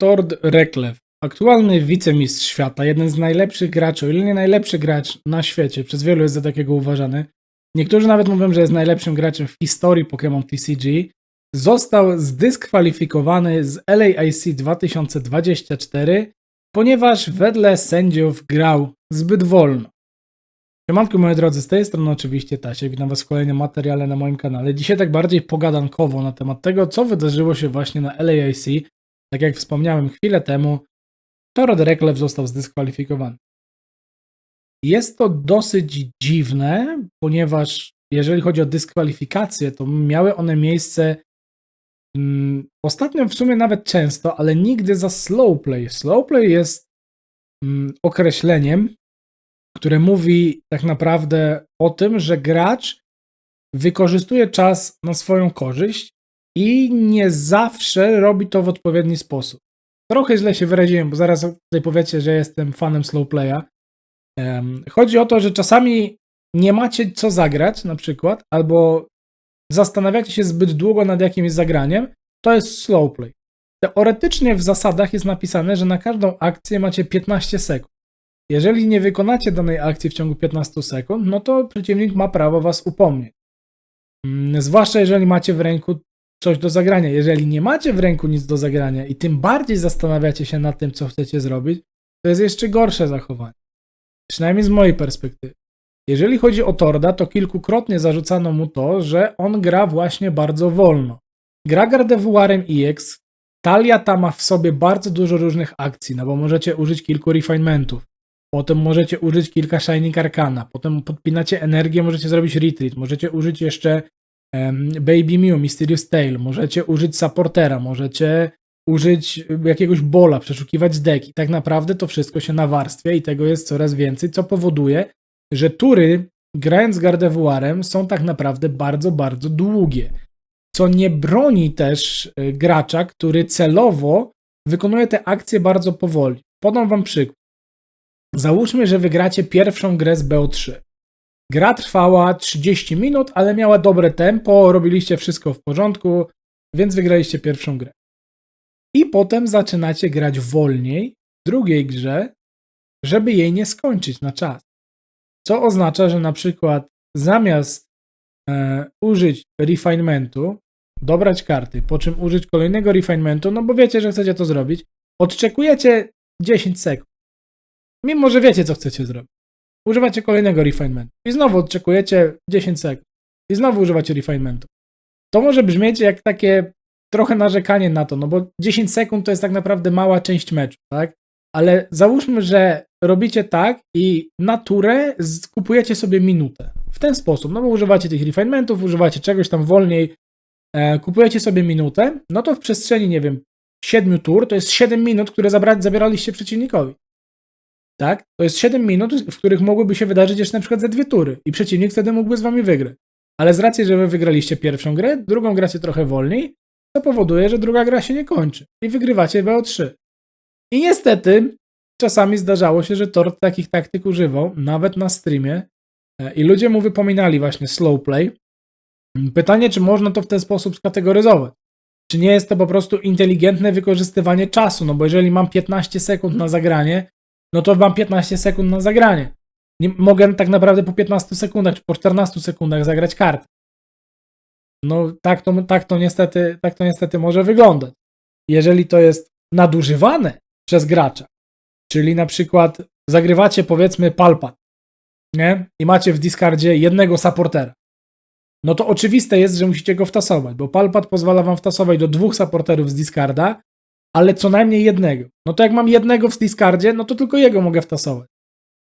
Tord Reklew, aktualny wicemistrz świata, jeden z najlepszych graczy, o ile nie najlepszy gracz na świecie, przez wielu jest za takiego uważany. Niektórzy nawet mówią, że jest najlepszym graczem w historii Pokémon TCG. Został zdyskwalifikowany z LAIC 2024, ponieważ wedle sędziów grał zbyt wolno. Siemanko moi drodzy, z tej strony oczywiście Tasiek, witam was w kolejnym materiale na moim kanale. Dzisiaj tak bardziej pogadankowo na temat tego, co wydarzyło się właśnie na LAIC. Tak jak wspomniałem chwilę temu, Torod Reklew został zdyskwalifikowany. Jest to dosyć dziwne, ponieważ jeżeli chodzi o dyskwalifikacje, to miały one miejsce mm, ostatnio w sumie nawet często, ale nigdy za slow play. Slow play jest mm, określeniem, które mówi tak naprawdę o tym, że gracz wykorzystuje czas na swoją korzyść i nie zawsze robi to w odpowiedni sposób. Trochę źle się wyraziłem, bo zaraz tutaj powiecie, że jestem fanem slow playa. Em, Chodzi o to, że czasami nie macie co zagrać, na przykład, albo zastanawiacie się zbyt długo nad jakimś zagraniem, to jest slow play. Teoretycznie w zasadach jest napisane, że na każdą akcję macie 15 sekund. Jeżeli nie wykonacie danej akcji w ciągu 15 sekund, no to przeciwnik ma prawo was upomnieć. Mm, Zwłaszcza jeżeli macie w ręku coś do zagrania. Jeżeli nie macie w ręku nic do zagrania i tym bardziej zastanawiacie się nad tym, co chcecie zrobić, to jest jeszcze gorsze zachowanie. Przynajmniej z mojej perspektywy. Jeżeli chodzi o Torda, to kilkukrotnie zarzucano mu to, że on gra właśnie bardzo wolno. Gra Gardevuarem EX, talia ta ma w sobie bardzo dużo różnych akcji, no bo możecie użyć kilku refinementów, potem możecie użyć kilka Shining Arcana, potem podpinacie energię, możecie zrobić retreat, możecie użyć jeszcze Baby Mew, Mysterious Tale, możecie użyć supportera, możecie użyć jakiegoś bola, przeszukiwać deck i tak naprawdę to wszystko się nawarstwia i tego jest coraz więcej, co powoduje, że tury grając z Gardevuarem są tak naprawdę bardzo, bardzo długie, co nie broni też y, gracza, który celowo wykonuje te akcje bardzo powoli. Podam wam przykład. Załóżmy, że wygracie pierwszą grę z BO3. Gra trwała 30 minut, ale miała dobre tempo, robiliście wszystko w porządku, więc wygraliście pierwszą grę. I potem zaczynacie grać wolniej w drugiej grze, żeby jej nie skończyć na czas. Co oznacza, że na przykład zamiast e, użyć refinementu, dobrać karty, po czym użyć kolejnego refinementu, no bo wiecie, że chcecie to zrobić, odczekujecie 10 sekund. Mimo, że wiecie, co chcecie zrobić. Używacie kolejnego refinementu. I znowu odczekujecie 10 sekund. I znowu używacie refinementu. To może brzmieć jak takie trochę narzekanie na to, no bo 10 sekund to jest tak naprawdę mała część meczu, tak? Ale załóżmy, że robicie tak i na turę z- kupujecie sobie minutę. W ten sposób, no bo używacie tych refinementów, używacie czegoś tam wolniej, e, kupujecie sobie minutę, no to w przestrzeni, nie wiem, 7 tur to jest 7 minut, które zabra- zabieraliście przeciwnikowi. Tak? To jest 7 minut, w których mogłyby się wydarzyć jeszcze na przykład ze dwie tury i przeciwnik wtedy mógłby z wami wygrać. Ale z racji, że wy wygraliście pierwszą grę, drugą gracie trochę wolniej, to powoduje, że druga gra się nie kończy i wygrywacie BO3. I niestety czasami zdarzało się, że Tort takich taktyk używał, nawet na streamie e, i ludzie mu wypominali właśnie slow play. Pytanie, czy można to w ten sposób skategoryzować? Czy nie jest to po prostu inteligentne wykorzystywanie czasu? No bo jeżeli mam 15 sekund na zagranie, no to mam 15 sekund na zagranie. Nie, mogę tak naprawdę po 15 sekundach czy po 14 sekundach zagrać kartę. No tak to, tak to, niestety, tak to niestety może wyglądać. Jeżeli to jest nadużywane przez gracza, czyli na przykład zagrywacie powiedzmy palpat, nie? I macie w discardzie jednego supportera. No to oczywiste jest, że musicie go wtasować, bo palpat pozwala wam wtasować do dwóch supporterów z discarda, ale co najmniej jednego. No to jak mam jednego w discardzie, no to tylko jego mogę wtasować.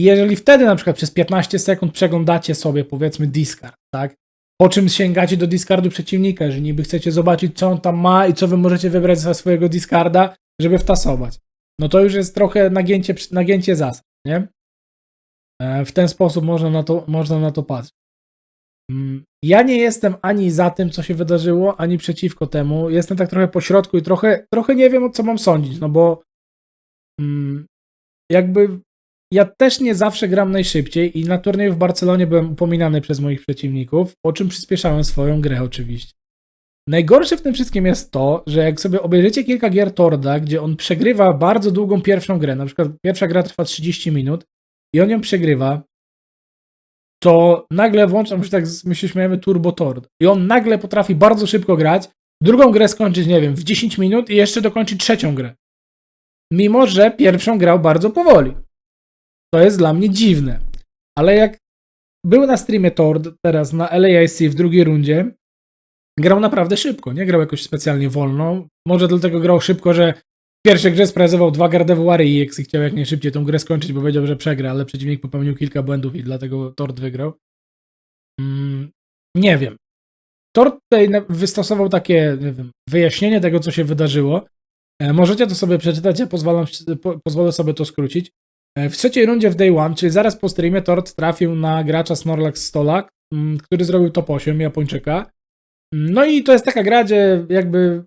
I jeżeli wtedy na przykład przez 15 sekund przeglądacie sobie powiedzmy discard, tak? Po czym sięgacie do discardu przeciwnika, że niby chcecie zobaczyć, co on tam ma i co wy możecie wybrać ze swojego discarda, żeby wtasować. No to już jest trochę nagięcie, nagięcie zasad, nie? E, W ten sposób można na to, można na to patrzeć. Mm, Ja nie jestem ani za tym, co się wydarzyło, ani przeciwko temu. Jestem tak trochę po środku i trochę, trochę nie wiem, o co mam sądzić, no bo mm, jakby ja też nie zawsze gram najszybciej i na turnieju w Barcelonie byłem upominany przez moich przeciwników, po czym przyspieszałem swoją grę oczywiście. Najgorsze w tym wszystkim jest to, że jak sobie obejrzycie kilka gier Torda, gdzie on przegrywa bardzo długą pierwszą grę, na przykład pierwsza gra trwa 30 minut i on ją przegrywa, to nagle włączam się tak, my się śmiejemy Turbo Tord. I on nagle potrafi bardzo szybko grać, drugą grę skończyć, nie wiem, w 10 minut i jeszcze dokończyć trzecią grę. Mimo, że pierwszą grał bardzo powoli. To jest dla mnie dziwne. Ale jak był na streamie Tord teraz na LAIC w drugiej rundzie, grał naprawdę szybko, nie grał jakoś specjalnie wolno. Może dlatego grał szybko, że pierwszej grze sprezewał dwa Gardevoiry i jak chciał jak najszybciej tą grę skończyć, bo wiedział, że przegra, ale przeciwnik popełnił kilka błędów i dlatego Tord wygrał. Mm, nie wiem. Tord tutaj wystosował takie, wiem, wyjaśnienie tego, co się wydarzyło. E, możecie to sobie przeczytać, ja pozwalam, po, pozwolę sobie to skrócić. E, w trzeciej rundzie w Day One, czyli zaraz po streamie, Tord trafił na gracza Snorlax Stolak, mm, który zrobił top 8 Japończyka. No i to jest taka gra, gdzie jakby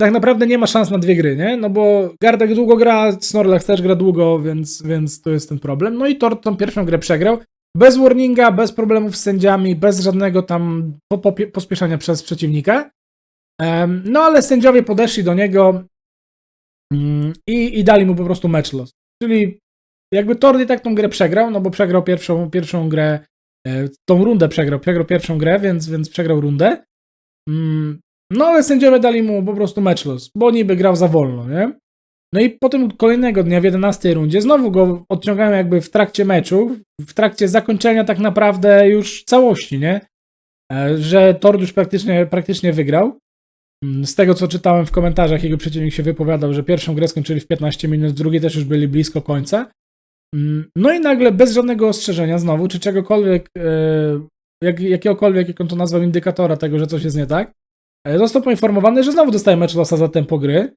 tak naprawdę nie ma szans na dwie gry, nie? No bo Gardek długo gra, Snorlax też gra długo, więc, więc to jest ten problem. No i Tord tą pierwszą grę przegrał. Bez warninga, bez problemów z sędziami, bez żadnego tam po, po, pospieszenia przez przeciwnika. Em, no ale sędziowie podeszli do niego mm, i, i dali mu po prostu match loss. Czyli jakby Tord i tak tą grę przegrał, no bo przegrał pierwszą, pierwszą grę, e, tą rundę przegrał, przegrał pierwszą grę, więc, więc przegrał rundę. Mm, No ale sędziowie dali mu po prostu match loss, bo niby grał za wolno, nie? No i potem kolejnego dnia w 11 rundzie znowu go odciągają jakby w trakcie meczu, w trakcie zakończenia tak naprawdę już całości, nie? E, Że Tord już praktycznie, praktycznie wygrał. Mm, Z tego co czytałem w komentarzach, jego przeciwnik się wypowiadał, że pierwszą grę skończyli w 15 minut, w drugiej też już byli blisko końca. Mm, No i nagle bez żadnego ostrzeżenia znowu, czy czegokolwiek, e, jak, jakiegokolwiek, jak on to nazwał, indykatora tego, że coś jest nie tak, został poinformowany, że znowu dostaje mecz losa za tempo gry.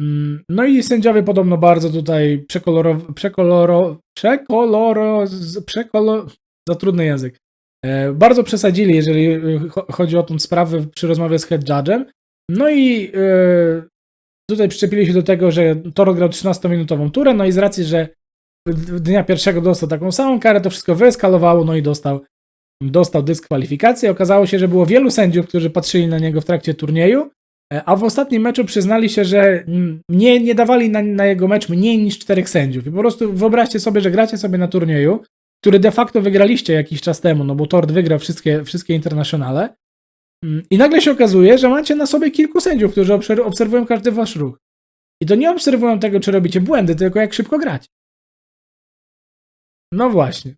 Mm, No i sędziowie podobno bardzo tutaj przekoloro, przekoloro, przekoloro, z- przekolo, za trudny język. E, Bardzo przesadzili, jeżeli e, cho- chodzi o tą sprawę przy rozmowie z head judge'em. No i e, tutaj przyczepili się do tego, że Toro grał 13-minutową turę, no i z racji, że dnia pierwszego dostał taką samą karę, to wszystko wyeskalowało, no i dostał, dostał dyskwalifikację. Okazało się, że było wielu sędziów, którzy patrzyli na niego w trakcie turnieju, e, a w ostatnim meczu przyznali się, że nie, nie dawali na, na jego mecz mniej niż czterech sędziów. I po prostu wyobraźcie sobie, że gracie sobie na turnieju, który de facto wygraliście jakiś czas temu, no bo Tord wygrał wszystkie, wszystkie internacjonale. Mm, I nagle się okazuje, że macie na sobie kilku sędziów, którzy obser- obserwują każdy wasz ruch. I to nie obserwują tego, czy robicie błędy, tylko jak szybko grać. No właśnie.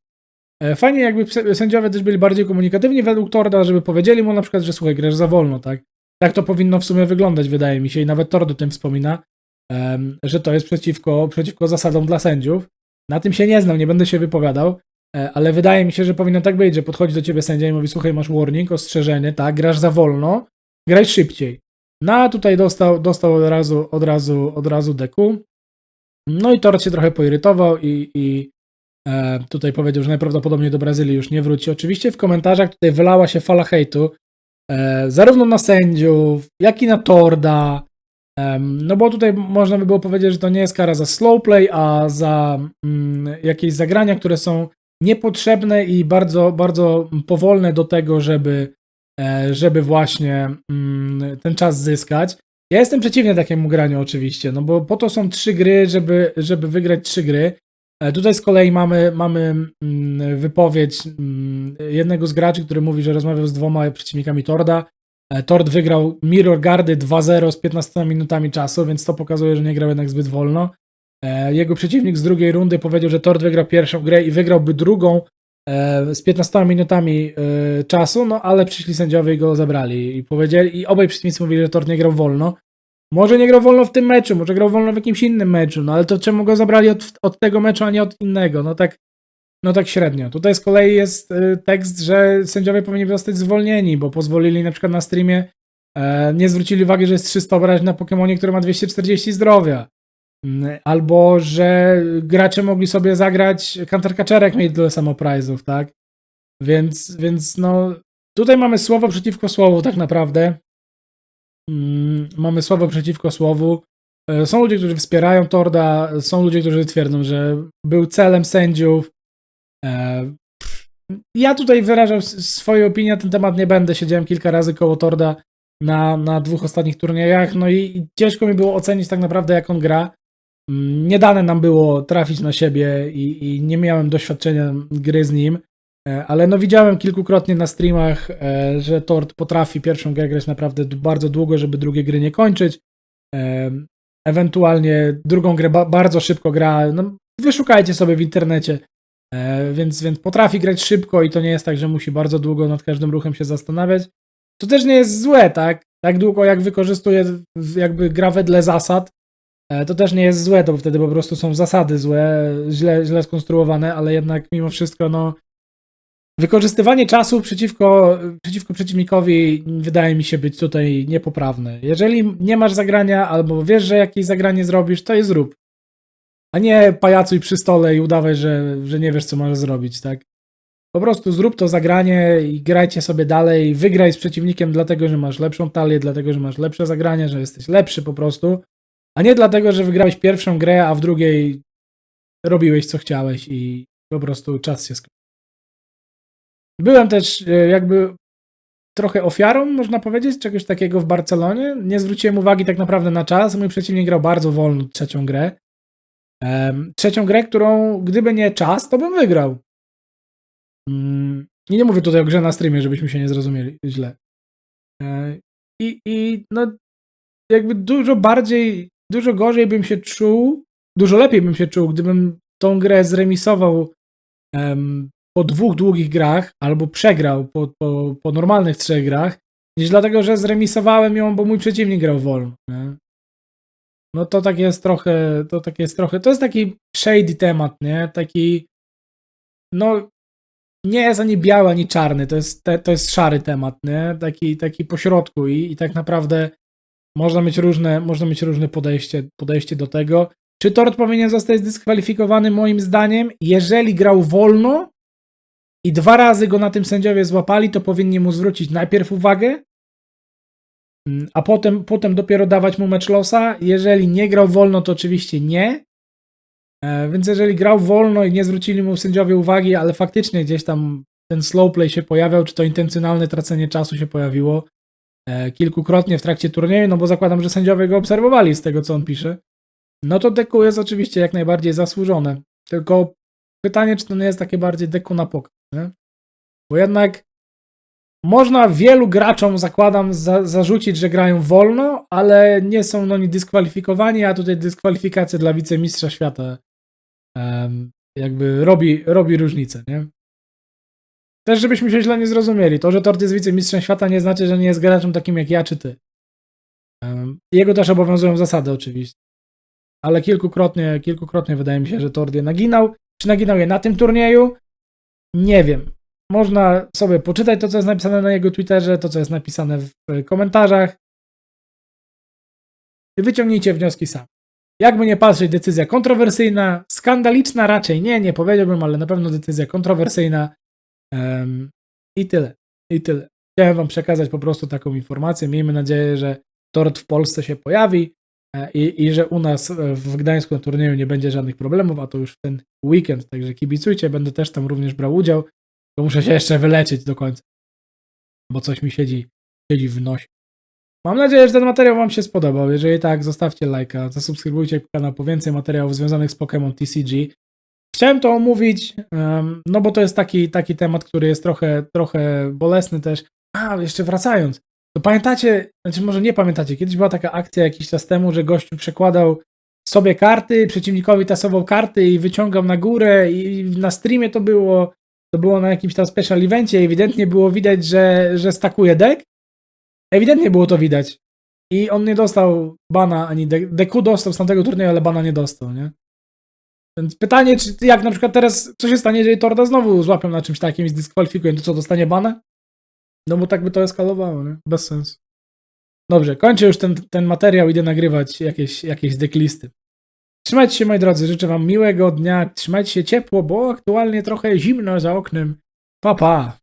E, Fajnie jakby sędziowie też byli bardziej komunikatywni według Torda, żeby powiedzieli mu na przykład, że słuchaj, grasz za wolno, tak? Tak to powinno w sumie wyglądać, wydaje mi się, i nawet Tord o tym wspomina, że to jest przeciwko, przeciwko zasadom dla sędziów. Na tym się nie znam, nie będę się wypowiadał, e, ale wydaje mi się, że powinno tak być, że podchodzi do ciebie sędzia i mówi, słuchaj, masz warning, ostrzeżenie, tak, grasz za wolno, graj szybciej. No a tutaj dostał, dostał od razu, od razu, od razu deku. No i Tord się trochę poirytował i, i tutaj powiedział, że najprawdopodobniej do Brazylii już nie wróci. Oczywiście w komentarzach tutaj wylała się fala hejtu, e, zarówno na sędziów, jak i na Torda. Em, no bo tutaj można by było powiedzieć, że to nie jest kara za slow play, a za mm, jakieś zagrania, które są niepotrzebne i bardzo, bardzo powolne do tego, żeby, e, żeby właśnie mm, ten czas zyskać. Ja jestem przeciwny takiemu graniu oczywiście, no bo po to są trzy gry, żeby, żeby wygrać trzy gry. E, Tutaj z kolei mamy, mamy mm, wypowiedź mm, jednego z graczy, który mówi, że rozmawiał z dwoma przeciwnikami Torda. E, Tord wygrał Mirror Guardy 2-0 z 15 minutami czasu, więc to pokazuje, że nie grał jednak zbyt wolno. E, Jego przeciwnik z drugiej rundy powiedział, że Tord wygrał pierwszą grę i wygrałby drugą z 15 minutami czasu, no ale przyszli sędziowie i go zabrali i powiedzieli, i obaj przeciwnicy mówili, że Tord nie grał wolno. Może nie grał wolno w tym meczu, może grał wolno w jakimś innym meczu, no ale to czemu go zabrali od, od tego meczu, a nie od innego? No tak, no tak średnio. Tutaj z kolei jest y, tekst, że sędziowie powinni zostać zwolnieni, bo pozwolili na przykład na streamie, e, nie zwrócili uwagi, że jest 300 obrażeń na Pokemonie, który ma 240 zdrowia. Mm, Albo, że gracze mogli sobie zagrać countercatcherek, mieli tyle samo tak? Więc, więc no, tutaj mamy słowo przeciwko słowu tak naprawdę. Mm, Mamy słowo przeciwko słowu. E, Są ludzie, którzy wspierają Torda, są ludzie, którzy twierdzą, że był celem sędziów. E, Ja tutaj wyrażam s- swoją opinię na ten temat, nie będę. Siedziałem kilka razy koło Torda na, na dwóch ostatnich turniejach, no i, ciężko mi było ocenić tak naprawdę, jak on gra. Mm, Nie dane nam było trafić na siebie i, i nie miałem doświadczenia gry z nim, ale no widziałem kilkukrotnie na streamach, e, że Tort potrafi pierwszą grę grać naprawdę bardzo długo, żeby drugie gry nie kończyć. E, Ewentualnie drugą grę ba- bardzo szybko gra. No, wyszukajcie sobie w internecie. E, Więc, więc potrafi grać szybko i to nie jest tak, że musi bardzo długo nad każdym ruchem się zastanawiać. To też nie jest złe, tak? Tak długo jak wykorzystuje jakby gra wedle zasad, e, to też nie jest złe, to wtedy po prostu są zasady złe, źle, źle skonstruowane, ale jednak mimo wszystko, no wykorzystywanie czasu przeciwko, przeciwko przeciwnikowi wydaje mi się być tutaj niepoprawne. Jeżeli nie masz zagrania albo wiesz, że jakieś zagranie zrobisz, to je zrób. A nie pajacuj przy stole i udawaj, że, że nie wiesz, co masz zrobić, tak? Po prostu zrób to zagranie i grajcie sobie dalej. Wygraj z przeciwnikiem dlatego, że masz lepszą talię, dlatego, że masz lepsze zagranie, że jesteś lepszy po prostu, a nie dlatego, że wygrałeś pierwszą grę, a w drugiej robiłeś co chciałeś i po prostu czas się skończył. Byłem też e, jakby trochę ofiarą, można powiedzieć, czegoś takiego w Barcelonie. Nie zwróciłem uwagi tak naprawdę na czas. Mój przeciwnik grał bardzo wolno trzecią grę. Trzecią grę, którą gdyby nie czas, to bym wygrał. Mm, I nie mówię tutaj o grze na streamie, żebyśmy się nie zrozumieli źle. E, I, I no, jakby dużo bardziej, dużo gorzej bym się czuł, dużo lepiej bym się czuł, gdybym tą grę zremisował em, po dwóch długich grach, albo przegrał po, po, po normalnych trzech grach, niż dlatego, że zremisowałem ją, bo mój przeciwnik grał wolno. Nie? No to tak jest trochę, to tak jest trochę, to jest taki shady temat, nie? Taki, no nie jest ani biały, ani czarny, to jest, te, to jest szary temat, nie? Taki, taki pośrodku i, i tak naprawdę można mieć różne, można mieć różne podejście, podejście do tego. Czy Tort powinien zostać zdyskwalifikowany moim zdaniem? Jeżeli grał wolno i dwa razy go na tym sędziowie złapali, to powinni mu zwrócić najpierw uwagę, mm, a potem, potem dopiero dawać mu mecz losa. Jeżeli nie grał wolno, to oczywiście nie. E, Więc jeżeli grał wolno i nie zwrócili mu sędziowie uwagi, ale faktycznie gdzieś tam ten slow play się pojawiał, czy to intencjonalne tracenie czasu się pojawiło e, kilkukrotnie w trakcie turnieju, no bo zakładam, że sędziowie go obserwowali z tego, co on pisze, no to deku jest oczywiście jak najbardziej zasłużone. Tylko pytanie, czy to nie jest takie bardziej deku na pokaz, nie? Bo jednak można wielu graczom, zakładam, za, zarzucić, że grają wolno, ale nie są oni dyskwalifikowani, a tutaj dyskwalifikacja dla wicemistrza świata em, jakby robi, robi różnicę, nie? Też żebyśmy się źle nie zrozumieli, to, że Tort jest wicemistrzem świata nie znaczy, że nie jest graczem takim jak ja czy ty. Em, Jego też obowiązują zasady oczywiście. Ale kilkukrotnie, kilkukrotnie wydaje mi się, że Tort je naginał. Czy naginał je na tym turnieju? Nie wiem. Można sobie poczytać to, co jest napisane na jego Twitterze, to, co jest napisane w komentarzach. Wyciągnijcie wnioski sami. Jakby nie patrzeć, decyzja kontrowersyjna, skandaliczna raczej nie, nie powiedziałbym, ale na pewno decyzja kontrowersyjna. Em, I tyle. I tyle. Chciałem Wam przekazać po prostu taką informację. Miejmy nadzieję, że tort w Polsce się pojawi i, i że u nas e, w Gdańsku na turnieju nie będzie żadnych problemów, a to już w ten weekend, także kibicujcie, będę też tam również brał udział, bo muszę się jeszcze wyleczyć do końca, bo coś mi siedzi, siedzi w nosie. Mam nadzieję, że ten materiał Wam się spodobał. Jeżeli tak, zostawcie lajka, zasubskrybujcie kanał po więcej materiałów związanych z Pokémon TCG. Chciałem to omówić, no bo to jest taki, taki temat, który jest trochę, trochę bolesny też. A, jeszcze wracając, pamiętacie, znaczy może nie pamiętacie, kiedyś była taka akcja jakiś czas temu, że gościu przekładał sobie karty, przeciwnikowi tasował karty i wyciągał na górę i na streamie to było, to było na jakimś tam special evencie, ewidentnie było widać, że, że stakuje deck. Ewidentnie było to widać. I on nie dostał bana, ani de- deku dostał z tamtego turnieju, ale bana nie dostał, nie? Więc pytanie, czy jak na przykład teraz, co się stanie, jeżeli Torda znowu złapią na czymś takim i zdyskwalifikują, to co, dostanie bana? No bo tak by to eskalowało, nie? Bez sensu. Dobrze, kończę już ten, ten materiał, idę nagrywać jakieś, jakieś decklisty. Trzymajcie się, moi drodzy, życzę wam miłego dnia, trzymajcie się ciepło, bo aktualnie trochę zimno za oknem. Pa, pa!